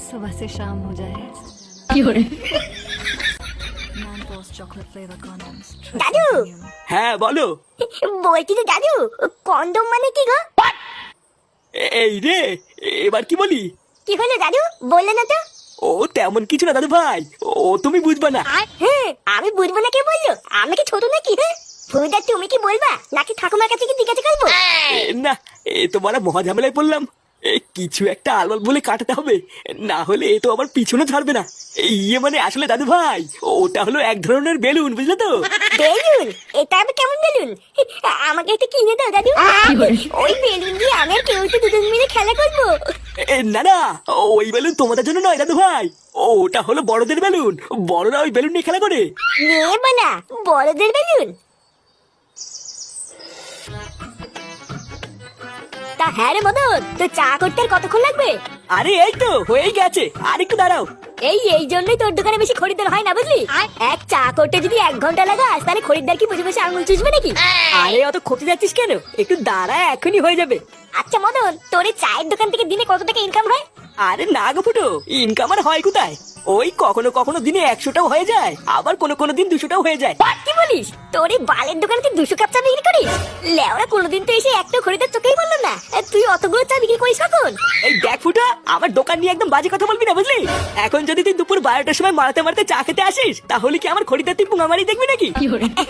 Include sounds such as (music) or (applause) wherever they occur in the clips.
सुबह से शाम हो जाए Mentos chocolate flavor condoms. দাদু হ্যাঁ বলো বলছি যে দাদু কন্ডম মানে কি গো এ- এই রে এবার কি বলি কি হলো দাদু বললে না তো ও তেমন কিছু না দাদু ভাই ও তুমি বুঝবা না হ্যাঁ আমি বুঝবো না কে বললো আমি কি ছোট নাকি হ্যাঁ ফুদা তুমি কি বলবা নাকি ঠাকুমার কাছে কি জিজ্ঞাসা করবো এ, না এ তো বড় মহাঝামেলায় পড়লাম। এ, কিছু একটা আলবাল বলে কাটাতে হবে। না হলে এ তো আবার পিছনে ছাড়বে না। ইয়ে মানে আসলে দাদু ভাই ওটা হলো এক ধরনের বেলুন বুঝলে তো? বেলুন? এটা আবার কেমন বেলুন? আমাকে একটু কিনে দাও দাদু। ওই বেলুন দিয়ে আমি আর কেউ তো দুজন মিলে খেলা করব। এ, না না ওই বেলুন তোমাদের জন্য নয় দাদু ভাই। ওটা হলো বড়দের বেলুন। বড়রা ওই বেলুন নিয়ে খেলা করে। নিয়ে বানা বড়দের বেলুন? হ্যাঁ রে মদন তো চা করতে আর কতক্ষণ লাগবে? আরে এই তো হয়েই গেছে। আর একটু দাঁড়াও। এই এই জন্যই তোর দোকানে বেশি খরিদ্দার হয় না বুঝলি? এক চা করতে যদি এক ঘণ্টা লাগাস তাহলে খরিদ্দার কি বসে বসে আঙুল চুষবে নাকি? আরে অত ক্ষতি যাচ্ছিস কেন? একটু দাঁড়া এখনই হয়ে যাবে। আচ্ছা মদন তোর এই চায়ের দোকান থেকে দিনে কত টাকা ইনকাম হয়? আরে না গো ফুটো ইনকাম আর হয় কোথায়? ওই কখনো কখনো দিনে একশোটাও হয়ে যায় আবার কোনো কোনো দিন দুশোটাও হয়ে যায়। কি বলিস? তোর এই বালের দোকানে তুই দুশো কাপ চা বিক্রি করিস? লেওরা কোনোদিন তো এসে একটা খরিদ্দার চোখেই বলল না। তুই অতগুলো চা বিক্রি করিস কখন? এই দেখ ফুটা আমার দোকান নিয়ে একদম বাজে কথা বলবি না বুঝলি? এখন যদি তুই দুপুর বারোটার সময় মারতে মারতে চা খেতে আসিস তাহলে কি আমার খরিদ্দার তুই পুঙামারি দেখবি নাকি?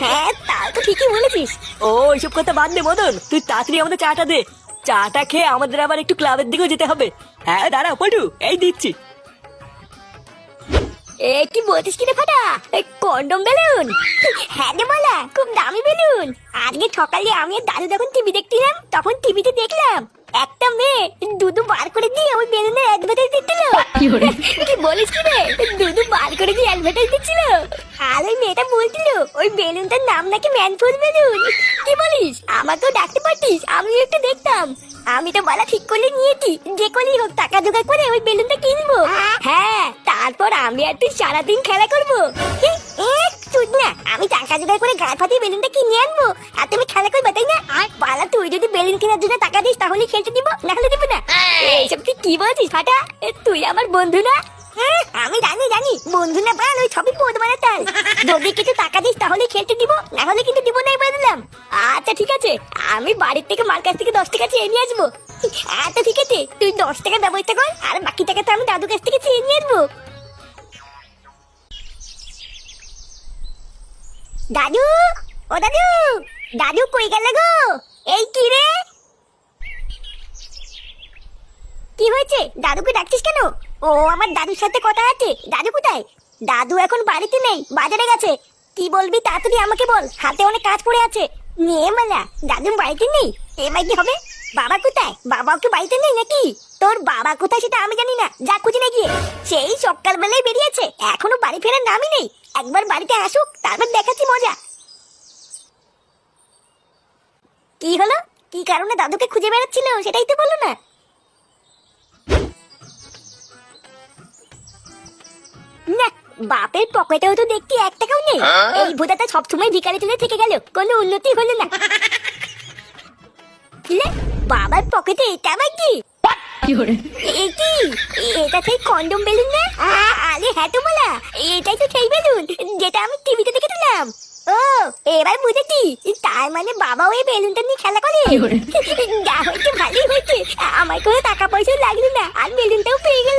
হ্যাঁ তা তো ঠিকই বলেছিস। ও এইসব কথা বাদ দে মদন। তুই তাড়াতাড়ি আমাদের চাটা দে। চাটা খেয়ে আমাদের আবার একটু ক্লাবের দিকেও যেতে হবে। হ্যাঁ দাঁড়া পটু এই দিচ্ছি। এ কি বলছিস কিরে ফাটা? Condom balloon? হ্যাঁ রে বলা খুব দামি বেলুন। আজকে সকালে আমি দাদু যখন টিভি দেখছিলাম তখন টিভিতে দেখলাম একটা মেয়ে দুধু বার করে দিয়ে ওই বেলুনের অ্যাডভার্টাইজ দিচ্ছিল। কি বলিস কি রে দুধু বার করে দিয়ে অ্যাডভার্টাইজ দিচ্ছিল। আর ওই মেয়েটা বলছিল ওই বেলুনটার নাম নাকি ম্যানফুল বেলুন। কি বলিস? আমাকেও ডাকতে পারতিস আমিও একটু দেখতাম। আমি তো বলা ঠিক করে নিয়েছি যে করেই হোক টাকা জোগাড় করে ওই বেলুনটা কিনবো। হ্যাঁ তারপর আমি আর তুই সারাদিন খেলা করব। না আমি টাকা জোগাড় করে গায়ে ফাটিয়ে বেলুনটা কিনে আনব। আর তুমি খেলা করবে তাই না? আর? পালা তুই যদি বেলুন কেনার জন্য টাকা দিস তাহলে খেলতে দিব না হলে দিব না? এইসব তুই কি বলছিস ফাটা? তুই আমার বন্ধু না? হ্যাঁ, আমি জানি জানি। বন্ধু না বান ওই সবই পদ মানে তার যদি কিছু টাকা দিস, তাহলে খেলতে দিব। না হলে কিন্তু দিব নাই বলে আচ্ছা ঠিক আছে। আমি বাড়ির থেকে মার কাছ থেকে দশ টাকা চেয়ে নিয়ে আসব। আচ্ছা ঠিক আছে। তুই দশ টাকা ব্যবস্থা কর, আর বাকি টাকা তো আমি দাদু কাছ থেকে চেয়ে নিয়ে আসব। দাদু, ও দাদু দাদু কই গেল গো? এই কি রে? কি হয়েছে? দাদুকে ডাকছিস কেন? ও, আমার দাদুর সাথে কথা আছে। দাদু কোথায়? দাদু এখন বাড়িতে নেই, বাজারে গেছে। কি বলবি তাড়াতাড়ি আমাকে বল, হাতে অনেক কাজ পড়ে আছে। নিয়ে মালা দাদু বাড়িতে নেই? এবার কি হবে? বাবা কোথায়? বাবাও কি বাড়িতে নেই নাকি? তোর বাবা কোথায় সেটা আমি জানি না, যা খুঁজে না গিয়ে। সেই সকালবেলায় বেরিয়েছে, এখনও বাড়ি ফেরার নামই নেই। একবার বাড়িতে আসুক, তারপর দেখাচ্ছি মজা। কি হলো? কি কারণে দাদুকে খুঁজে বেড়াচ্ছিল, সেটাই তো বলো না। বাপের পকেটেও তো দেখতে এক টাকাও নেই। এই ভূতাটা সবসময় ভিকারি তুলে থেকে গেল কোনো উন্নতি হলো না। বাবার পকেটে এটা আবার কি? এ কি? এটা সেই কন্ডম বেলুন না? আরে হ্যাঁ তো বলা এটাই তো সেই বেলুন যেটা আমি টিভিতে দেখেছিলাম ও এবার বুঝেছি তার মানে বাবা ওই বেলুনটা নিয়ে খেলা করে। যা হয়েছে ভালোই হয়েছে আমার কোনো টাকা পয়সা লাগল না আর বেলুনটাও পেয়ে এবার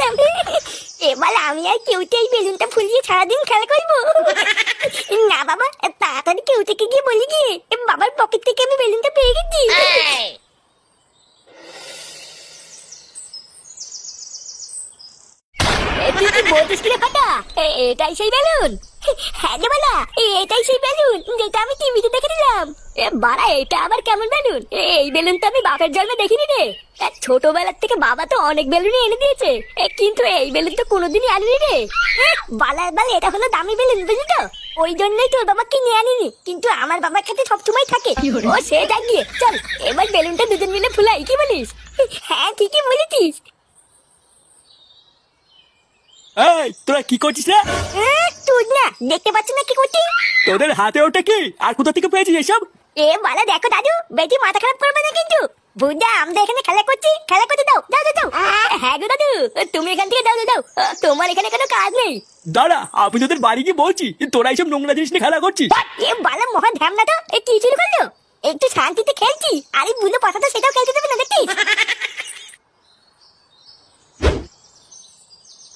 আমি আর কেউ এই বেলুনটা ফুলিয়ে সারাদিন খেলা করব। (laughs) না বাবা তাড়াতাড়ি কেউ থেকে গিয়ে বলি গিয়ে বাবার পকেট থেকে আমি বেলুনটা পেয়ে গেছি। তুই কি বলছিস রে ফাটা? এটাই সেই বেলুন। হ্যাঁ বালা এটাই সেই বেলুন যেটা আমি টিভিতে দেখেছিলাম এ বাড়া এটা আবার কেমন বেলুন? এই বেলুন তো আমি বাপের জন্মে দেখিনি রে। ছোটবেলার থেকে বাবা তো অনেক বেলুনই এনে দিয়েছে। কিন্তু এই বেলুন তো কোনোদিনই আনিনি রে। এ, বালার বাল এটা হলো দামি বেলুন বুঝলি তো? ওই জন্যই তোর বাবা কিনে আনিনি। কিন্তু আমার বাবার কাছে সবসময় থাকে। ও সেটা গিয়ে চল এবার বেলুনটা দুজন মিলে ফুলাই কি বলিস? হ্যাঁ ঠিকই বলেছিস এই তোরা কি করছিস এ, তুই না দেখতে পাচ্ছ না কি করছিস তোদের হাতে ওটা কি? আর কোথা থেকে পেয়েছিস এসব? এ বালা দেখো দাদু বেটি মাথা খারাপ করবে না কিন্তু। বুঝা আমরা এখানে খেলা করছি খেলা করতে দাও দাও দাও হ্যাঁ গো দাদু তুমি এখান থেকে দাও দাও তোমার এখানে কোনো কাজ নেই। দাঁড়া আমি তোদের বাড়ি গিয়ে বলছি তোরা এইসব নোংরা জিনিস নিয়ে খেলা করছিস। এ বালা মহা ধ্যাম না তো এ কি শুরু করল একটু শান্তিতে খেলছি আরে বুলো পাতা তো সেটাও খেলতে দেবে না দেখছিস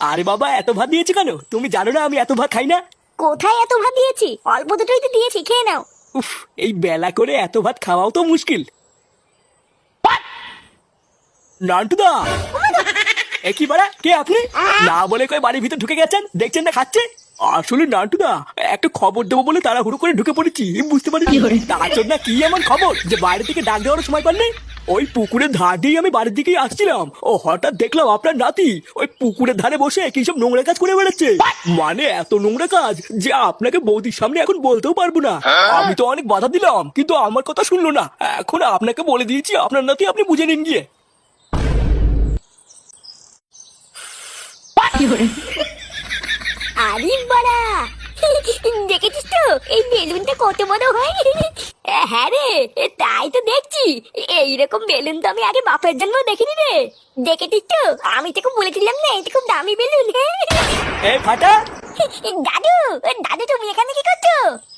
আরে বাবা এত ভাত দিয়েছি কেন? তুমি জানো না আমি এত ভাত খাই না? কোথায় এত ভাত দিয়েছি? অল্প দুটোই তো দিয়েছি খেয়ে নাও। উফ এই বেলা করে এত ভাত খাওয়াও তো মুশকিল। নান্টুদা! এ কি বাড়া? কে আপনি? না বলে কই বাড়ির ভিতর ঢুকে গেছেন? দেখছেন না খাচ্ছে? আসলে নান্টুদা একটা খবর দেবো বলে তারা হুড়ো করে ঢুকে পড়েছি বুঝতে পারিনি। তার জন্য কি এমন খবর? যে বাইরে থেকে ডাক দেওয়ার সময় পাননি? ওই পুকুরের ধার দিয়ে আমি বাড়ির দিকেই আসছিলাম। ও হঠাৎ দেখলাম আপনার নাতি। ওই পুকুরের ধারে বসে কি সব নোংরা কাজ করে বেড়াচ্ছে। মানে এত নোংরা কাজ যে আপনাকে বৌদির সামনে এখন বলতেও পারব না। আমি তো অনেক বাধা দিলাম কিন্তু আমার কথা শুনলো না। এখন আপনাকে বলে দিয়েছি আপনার নাতি আপনি বুঝে নিন গিয়ে। আরে বাড়া! দেখেছিস তো? এই বেলুনটা কত বড় হয়? হ্যাঁ রে তাই তো দেখছি। এইরকম বেলুন তো আমি আগে বাপের জন্য দেখিনি রে। দেখেছিস তো? আমি তোকে বলেছিলাম না এটা খুব দামি বেলুন। এ ফাটা। দাদু দাদু তুমি এখানে কি করছ?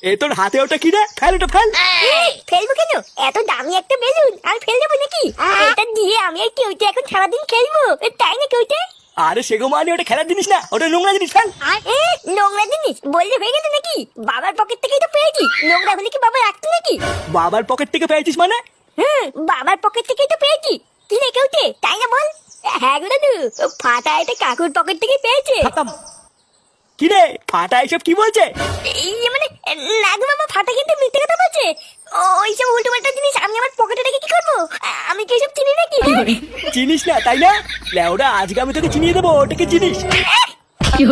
এ তোর হাতে ওটা কি রে? ফেল ওটা ফেল। ফেলব কেন? এত দামি একটা বেলুন আমি ফেল দেবো নাকি? এটা দিয়ে আমি আর কেউতে এখন সারাদিন খেলব তাই না কেউতে আরে সেগো মানে ওটা খেলার জিনিস না ওটা নোংরা জিনিস ফেল নোংরা জিনিস? বললে হয়ে গেল নাকি? বাবার পকেট থেকেই তো পেয়েছি। নোংরা হলে কি বাবা রাখতো নাকি? বাবার পকেট থেকে পেয়েছিস মানে? হুম বাবার পকেট থেকেই তো পেয়েছি। কি রে কেউতে তাই না বল? হ্যাঁ গো দাদু ফাটা এটা কাকুর পকেট থেকে পেয়েছে। কি রে ফাটা এসব কি বলছে? এই মানে না গো বাবা ফাটা কিন্তু মিথ্যে কথা বলছে। ওইসব উল্টো পাল্টা জিনিস আমি আমার পকেটে রেখে কি করব? আমি কি এসব চিনি? চিনিস না তাই না? আজকে আমি তোকে চিনিয়ে দেবো ওটাকে চিনিস। কি